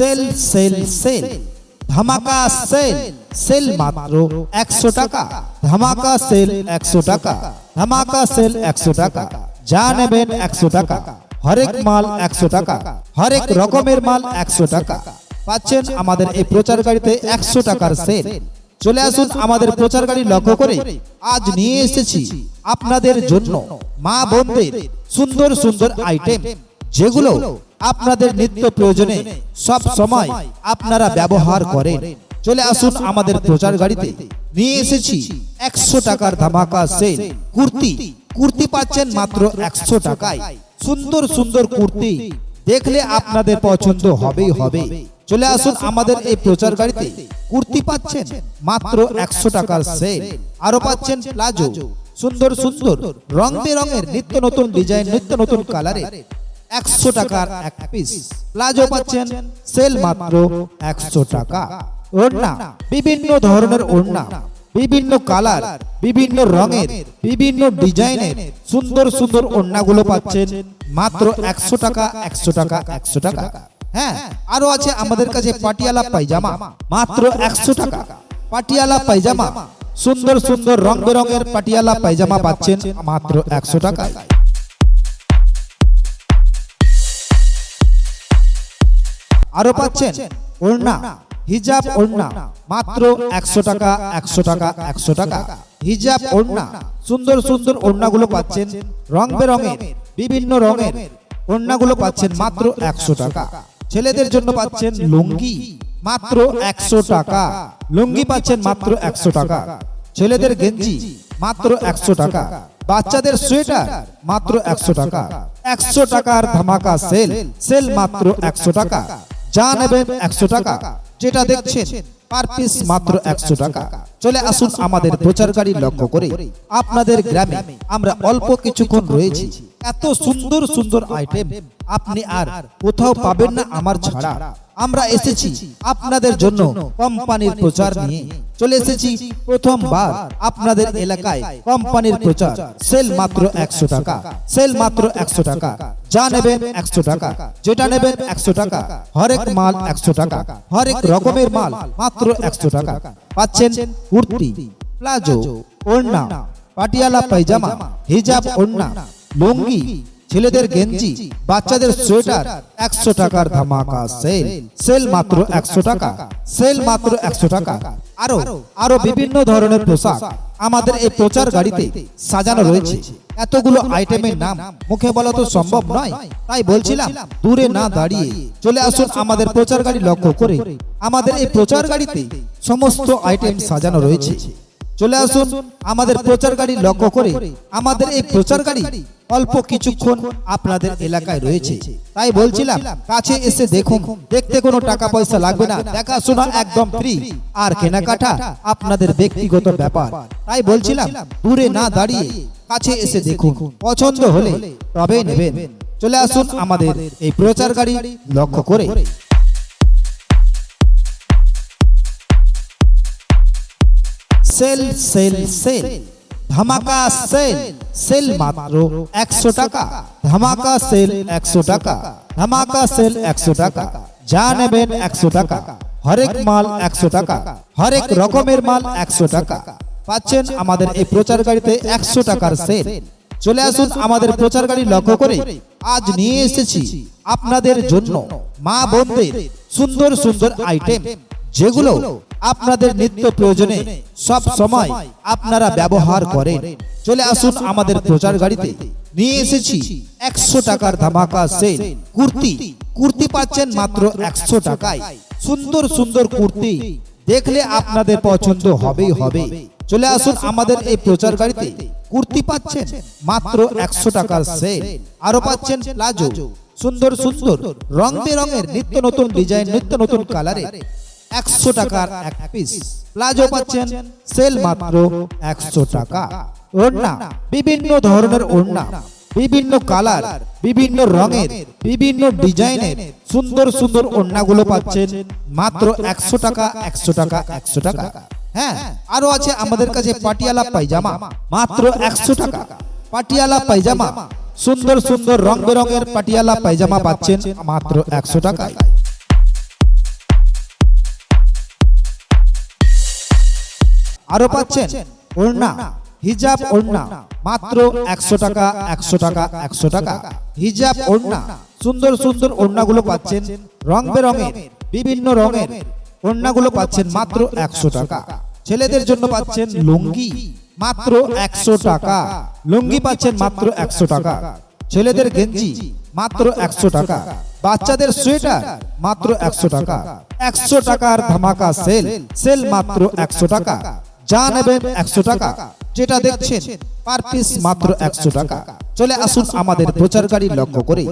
Sale sale sale. ধামাকা sale sale মাত্র একশো টাকা। ধামাকা সেল একশো টাকা। ধামাকা সেল একশো টাকা। যা নেবেন একশো টাকা। হরেক মাল একশো টাকা। হরেক রকমের মাল একশো টাকা। পাচ্ছেন আমাদের এই প্রচার গাড়িতে একশো টাকার সেল। চলে আসুন আমাদের প্রচার গাড়ি লক্ষ্য করে। আজ নিয়ে এসেছি আপনাদের জন্য মা বোনদের সুন্দর সুন্দর আইটেম যেগুলো আপনাদের নিত্য প্রয়োজনে সব সময় আপনারা ব্যবহার করেন। চলে আসুন আমাদের প্রচার গাড়িতে। নিয়ে এসেছি একশো টাকার ধামাকা সেল। কুর্তি। কুর্তি। পাচ্ছেন মাত্র একশো টাকায়। সুন্দর সুন্দর কুর্তি। দেখলে আপনাদের পছন্দ হবেই হবে। চলে আসুন আমাদের এই প্রচার গাড়িতে। কুর্তি পাচ্ছেন মাত্র একশো টাকার সেল। আরও পাচ্ছেন প্লাজো। সুন্দর সুন্দর রং বেরঙের নিত্য নতুন ডিজাইন নিত্য নতুন কালারে একশো টাকার এক পিস প্লাজো পাচ্ছেন সেল মাত্র একশো টাকা। ওড়না, বিভিন্ন ধরনের ওড়না, বিভিন্ন কালার, বিভিন্ন রঙের, বিভিন্ন ডিজাইনের, সুন্দর সুন্দর ওড়নাগুলো পাচ্ছেন মাত্র একশো টাকা একশো টাকা একশো টাকা। হ্যাঁ আরও আছে আমাদের কাছে পাটিয়ালা পায়জামা, মাত্র একশো টাকা। পাটিয়ালা পায়জামা, সুন্দর সুন্দর রং বেরঙের পাটিয়ালা পায়জামা পাচ্ছেন মাত্র একশো টাকায়। আরও পাচ্ছেন ওড়না, হিজাব ওড়না, মাত্র একশো টাকা একশো টাকা একশো টাকা। হিজাব ওড়না, সুন্দর সুন্দর ওড়নাগুলো পাচ্ছেন রং বেরঙের, বিভিন্ন রঙের। ওড়নাগুলো পাচ্ছেন মাত্র একশো টাকা। ছেলেদের জন্য পাচ্ছেন লুঙ্গি, মাত্র একশো টাকা। লুঙ্গি পাচ্ছেন মাত্র একশো টাকা। ছেলেদের গেঞ্জি, মাত্র একশো টাকা। বাচ্চাদের সোয়েটার, মাত্র একশো টাকা। একশো টাকার ধামাকা সেল সেল মাত্র একশো টাকা। যা নেবেন একশো টাকা, যেটা দেখছেন, পার পিস মাত্র একশো টাকা। চলে আসুন আমাদের প্রচারকারী লক্ষ্য করে। আপনাদের গ্রামে আমরা অল্প কিছুক্ষণ রয়েছি। এত সুন্দর সুন্দর আইটেম আপনি আর কোথাও পাবেন না আমার ছাড়া। আমরা এসেছি আপনাদের জন্য কোম্পানির প্রচার নিয়ে। চলে এসেছি প্রথমবার আপনাদের এলাকায় কোম্পানির প্রচার। সেল মাত্র একশো টাকা। সেল মাত্র একশো টাকা। যা নেবেন একশো টাকা। যেটা নেবেন একশো টাকা। হরেক মাল একশো টাকা। হরেক রকমের মাল মাত্র একশো টাকা। পাচ্ছেন কুর্তি, প্লাজো, ওড়না, পাটিয়ালা, পায়জামা, হিজাব, ওড়না, লুঙ্গি ছেলেদের গেঞ্জি, বাচ্চাদের সোয়েটার, একশো টাকার ধামাকা সেল। সেল মাত্র একশো টাকা, সেল মাত্র একশো টাকা। আরও আরও বিভিন্ন ধরনের পোশাক আমাদের এই প্রচার গাড়িতে সাজানো রয়েছে। এতগুলো আইটেমের নাম মুখে বলা তো সম্ভব নয়। তাই বলছিলাম, দূরে না দাঁড়িয়ে চলে আসুন আমাদের প্রচার গাড়ি লক্ষ্য করে। আমাদের এই প্রচার গাড়িতে সমস্ত আইটেম সাজানো রয়েছে। চলে আসুন আমাদের প্রচার গাড়ি লক্ষ্য করে। আমাদের এই প্রচার গাড়ি অল্প কিছুক্ষণ আপনাদের এলাকায় রয়েছে। তাই বলছিলাম, কাছে এসে দেখুন, দেখতে কোনো টাকা পয়সা লাগবে না। দেখাশোনা একদম ফ্রি আর কেনাকাটা আপনাদের ব্যক্তিগত ব্যাপার। তাই বলছিলাম, দূরে না দাঁড়িয়ে কাছে এসে দেখুন। পছন্দ হলে তবেই নেবেন। চলে আসুন আমাদের এই প্রচার গাড়ি লক্ষ্য করে। Sale sale sale. ধামাকা সেল সেল মাত্র একশো টাকা। ধামাকা সেল একশো টাকা। ধামাকা সেল একশো টাকা। যা নেবেন একশো টাকা। হরেক মাল একশো টাকা। হরেক রকমের মাল একশো টাকা। পাচ্ছেন আমাদের এই প্রচার গাড়িতে একশো টাকার সেল। চলে আসুন আমাদের প্রচার গাড়ি লক্ষ্য করে। আজ নিয়ে এসেছি আপনাদের জন্য মা বোনদের সুন্দর সুন্দর আইটেম যেগুলো আপনাদের নিত্য প্রয়োজনে সব সময় আপনারা ব্যবহার করেন। চলে আসুন আমাদের প্রচার গাড়িতে। নিয়ে এসেছি একশো টাকার ধামাকা সেল। কুর্তি। কুর্তি। পাচ্ছেন মাত্র একশো টাকায়। সুন্দর সুন্দর কুর্তি। দেখলে আপনাদের পছন্দ হবেই হবে চলে আসুন আমাদের এই প্রচার গাড়িতে। কুর্তি পাচ্ছেন মাত্র একশো টাকার সেল। আরও পাচ্ছেন প্লাজো সুন্দর সুন্দর রং বেরঙের নিত্য নতুন ডিজাইন নিত্য নতুন কালারে একশো টাকার এক পিস প্লাজো পাচ্ছেন সেল মাত্র একশো টাকা। ওড়না বিভিন্ন ধরনের ওড়না বিভিন্ন কালার বিভিন্ন রঙের বিভিন্ন ডিজাইনের সুন্দর সুন্দর ওড়নাগুলো পাচ্ছেন মাত্র একশো টাকা একশো টাকা একশো টাকা হ্যাঁ আরও আছে আমাদের কাছে পাটিয়ালা পায়জামা মাত্র একশো টাকা। পাটিয়ালা পায়জামা সুন্দর সুন্দর রং বেরঙের পাটিয়ালা পায়জামা পাচ্ছেন মাত্র একশো টাকায়। আরও পাচ্ছেন ওড়না, হিজাব ওড়না, মাত্র একশো টাকা একশো টাকা একশো টাকা। হিজাব ওড়না, সুন্দর সুন্দর ওড়নাগুলো পাচ্ছেন রং বেরঙের, বিভিন্ন রঙের ওড়নাগুলো পাচ্ছেন মাত্র একশো টাকা। ছেলেদের জন্য পাচ্ছেন লুঙ্গি, মাত্র একশো টাকা। লুঙ্গি পাচ্ছেন মাত্র একশো টাকা। ছেলেদের গেঞ্জি, মাত্র একশো টাকা। বাচ্চাদের সোয়েটার, মাত্র একশো টাকা। একশো টাকার ধামাকা সেল সেল মাত্র একশো টাকা। যা নেবেন একশো টাকা যেটা দেখছেন পার পিস মাত্র একশো টাকা। চলে আসুন আমাদের প্রচার গাড়ি লক্ষ্য করে।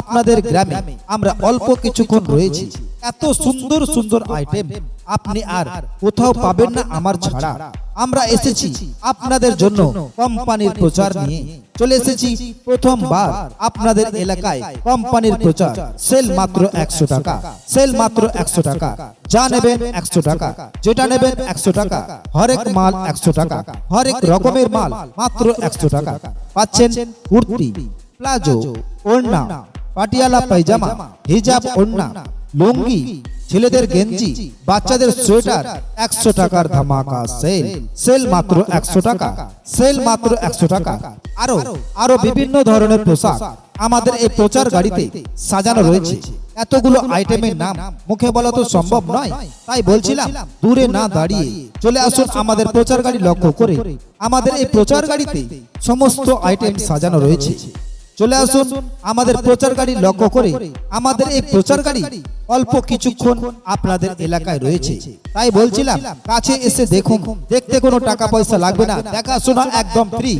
আপনাদের গ্রামে আমরা অল্প কিছুক্ষণ রয়েছি। এত সুন্দর সুন্দর আইটেম আপনি আর কোথাও পাবেন না আমার ছাড়া। আমরা এসেছি আপনাদের জন্য কোম্পানির প্রচার নিয়ে চলে এসেছি প্রথমবার আপনাদের এলাকায় কোম্পানির প্রচার। সেল মাত্র একশো টাকা। সেল মাত্র একশো টাকা। যা নেবেন একশো টাকা। যেটা নেবেন একশো টাকা। হরেক মাল একশো টাকা। হরেক রকমের মাল মাত্র একশো টাকা। পাচ্ছেন কুর্তি প্লাজো ওড়না পাটিয়ালা পায়জামা হিজাব ওড়না লুঙ্গি ছেলেদের গেঞ্জি, বাচ্চাদের সোয়েটার, একশো টাকার ধামাকা সেল। সেল মাত্র একশো টাকা, সেল মাত্র একশো টাকা। আরও আরও বিভিন্ন ধরনের পোশাক আমাদের এই প্রচার গাড়িতে সাজানো রয়েছে। এতগুলো আইটেমের নাম মুখে বলা তো সম্ভব নয়, তাই বলছিলাম দূরে না দাঁড়িয়ে চলে আসুন আমাদের প্রচার গাড়ি লক্ষ্য করে। আমাদের এই প্রচার গাড়িতে সমস্ত আইটেম সাজানো রয়েছে। চলে আসুন আমাদের প্রচার গাড়ি লক্ষ্য করে। আমাদের এই প্রচার গাড়ি অল্প কিছুক্ষণ আপনাদের এলাকায় রয়েছে। তাই বলছিলাম কাছে এসে দেখুন। দেখতে কোনো টাকা পয়সা লাগবে না। দেখাশোনা একদম ফ্রি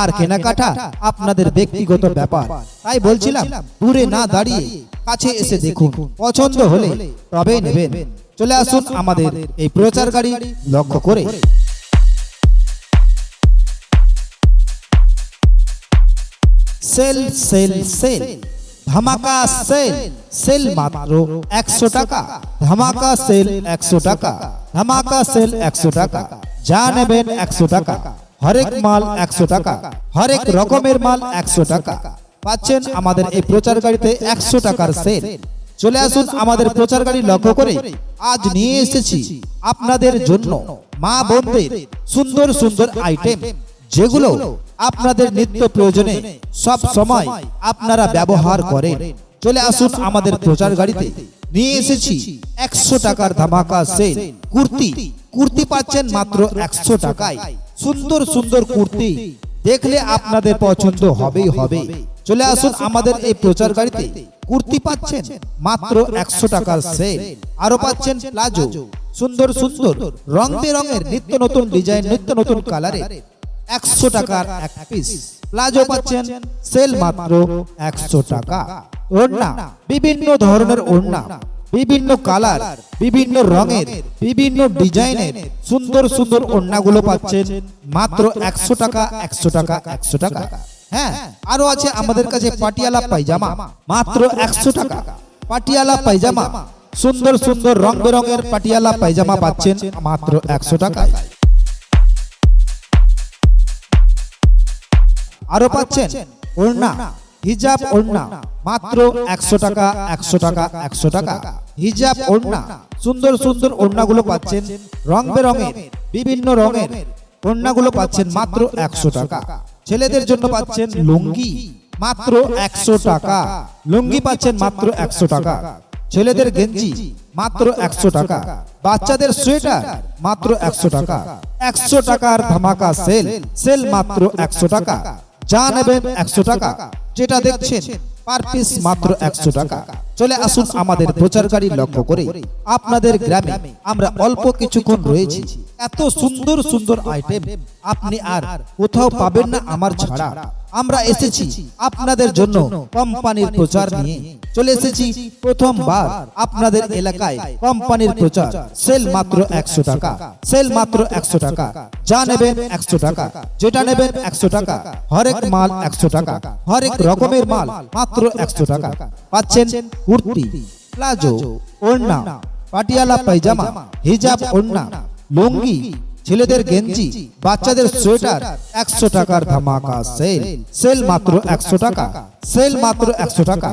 আর কেনাকাটা আপনাদের ব্যক্তিগত ব্যাপার। তাই বলছিলাম দূরে না দাঁড়িয়ে কাছে এসে দেখুন। পছন্দ হলে তবে নেবেন। চলে আসুন আমাদের এই প্রচার গাড়ি লক্ষ্য করে। Sale sale sale. ধামাকা সেল সেল মাত্র একশো টাকা। ধামাকা সেল একশো টাকা। ধামাকা সেল একশো টাকা। যা নেবেন একশো টাকা। হরেক মাল একশো টাকা। হরেক রকমের মাল একশো টাকা। পাচ্ছেন আমাদের এই প্রচার গাড়িতে একশো টাকার সেল। চলে আসুন আমাদের প্রচার গাড়ি লক্ষ্য করে। আজ নিয়ে এসেছি আপনাদের জন্য মা বোনদের সুন্দর সুন্দর আইটেম যেগুলো আপনাদের নিত্য প্রয়োজনে সব সময় আপনারা ব্যবহার করেন। চলে আসুন আমাদের প্রচার গাড়িতে। নিয়ে এসেছি একশো টাকার ধামাকা সেল। কুর্তি। কুর্তি। পাচ্ছেন মাত্র একশো টাকায়। সুন্দর সুন্দর কুর্তি। দেখলে আপনাদের পছন্দ হবেই হবে। চলে আসুন আমাদের এই প্রচার গাড়িতে। কুর্তি পাচ্ছেন মাত্র একশো টাকার সেল। আরও পাচ্ছেন প্লাজো। সুন্দর সুন্দর রং বেরঙের নিত্য নতুন ডিজাইন নিত্য নতুন কালারের একশো টাকার এক পিস প্লাজো পাচ্ছেন সেল মাত্র একশো টাকা। ওড়না বিভিন্ন ধরনের ওড়না বিভিন্ন কালার বিভিন্ন রঙের বিভিন্ন ডিজাইনের সুন্দর সুন্দর ওড়নাগুলো পাচ্ছেন মাত্র একশো টাকা একশো টাকা একশো টাকা। হ্যাঁ আরও আছে আমাদের কাছে পাটিয়ালা পায়জামা মাত্র একশো টাকা। পাটিয়ালা পায়জামা সুন্দর সুন্দর রং বেরঙের পাটিয়ালা পায়জামা পাচ্ছেন মাত্র একশো টাকায়। আরও পাচ্ছেন ওড়না, হিজাব ওড়না, মাত্র একশো টাকা একশো টাকা একশো টাকা। হিজাব ওড়না, সুন্দর সুন্দর ওড়নাগুলো পাচ্ছেন রং বেরঙের, বিভিন্ন রঙের ওড়নাগুলো পাচ্ছেন মাত্র একশো টাকা। ছেলেদের জন্য পাচ্ছেন লুঙ্গি, মাত্র একশো টাকা। লুঙ্গি পাচ্ছেন মাত্র একশো টাকা। ছেলেদের গেঞ্জি, মাত্র একশো টাকা। বাচ্চাদের সোয়েটার, মাত্র একশো টাকা। একশো টাকার ধামাকা সেল সেল মাত্র একশো টাকা। যা নেবেন একশো টাকা, যেটা দেখছেন, পার পিস মাত্র একশো টাকা। চলে আসুন আমাদের প্রচার গাড়ি লক্ষ্য করে আপনাদের গ্রামে আমরা অল্প কিছুক্ষণ রয়েছি। এত সুন্দর সুন্দর আইটেম আপনি আর কোথাও পাবেন না আমার ছাড়া। আমরা এসেছি আপনাদের জন্য কোম্পানির প্রচার নিয়ে চলে এসেছি প্রথমবার আপনাদের এলাকায় কোম্পানির প্রচার। সেল মাত্র একশো টাকা। সেল মাত্র একশো টাকা। যা নেবেন একশো টাকা। যেটা নেবেন একশো টাকা। হরেক মাল একশো টাকা। হরেক রকমের মাল মাত্র একশো টাকা। পাচ্ছেন কুর্তি প্লাজো ওড়না পাটিয়ালা পায়জামা হিজাব ওড়না লুঙ্গি ছেলেদের গেঞ্জি, বাচ্চাদের সোয়েটার, একশো টাকার ধামাকা সেল। সেল মাত্র একশো টাকা। সেল মাত্র একশো টাকা।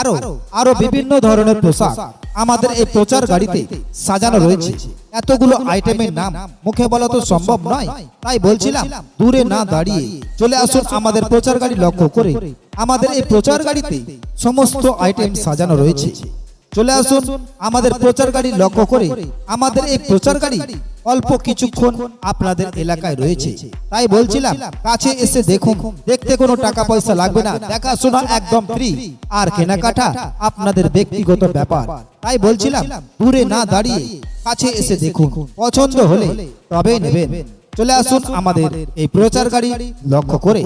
আরও আরও বিভিন্ন ধরনের পোশাক আমাদের এই প্রচার গাড়িতে সাজানো রয়েছে। এতগুলো আইটেমের নাম মুখে বলা তো সম্ভব নয়, তাই বলছিলাম দূরে না দাঁড়িয়ে চলে আসুন আমাদের প্রচার গাড়ি লক্ষ্য করে। আমাদের এই প্রচার গাড়িতে সমস্ত আইটেম সাজানো রয়েছে। চলে আসুন আমাদের প্রচার গাড়ি লক্ষ্য করে। আমাদের এই প্রচার গাড়ি অল্প কিছুক্ষণ আপনাদের এলাকায় রয়েছে। তাই বলছিলাম, কাছে এসে দেখুন, দেখতে কোনো টাকা পয়সা লাগবে না, দেখাশোনা একদম ফ্রি আর কেনাকাটা আপনাদের ব্যক্তিগত ব্যাপার। তাই বলছিলাম, দূরে না দাঁড়িয়ে কাছে এসে দেখুন, পছন্দ হলে তবে নেবেন। চলে আসুন আমাদের এই প্রচার গাড়ি লক্ষ্য করে।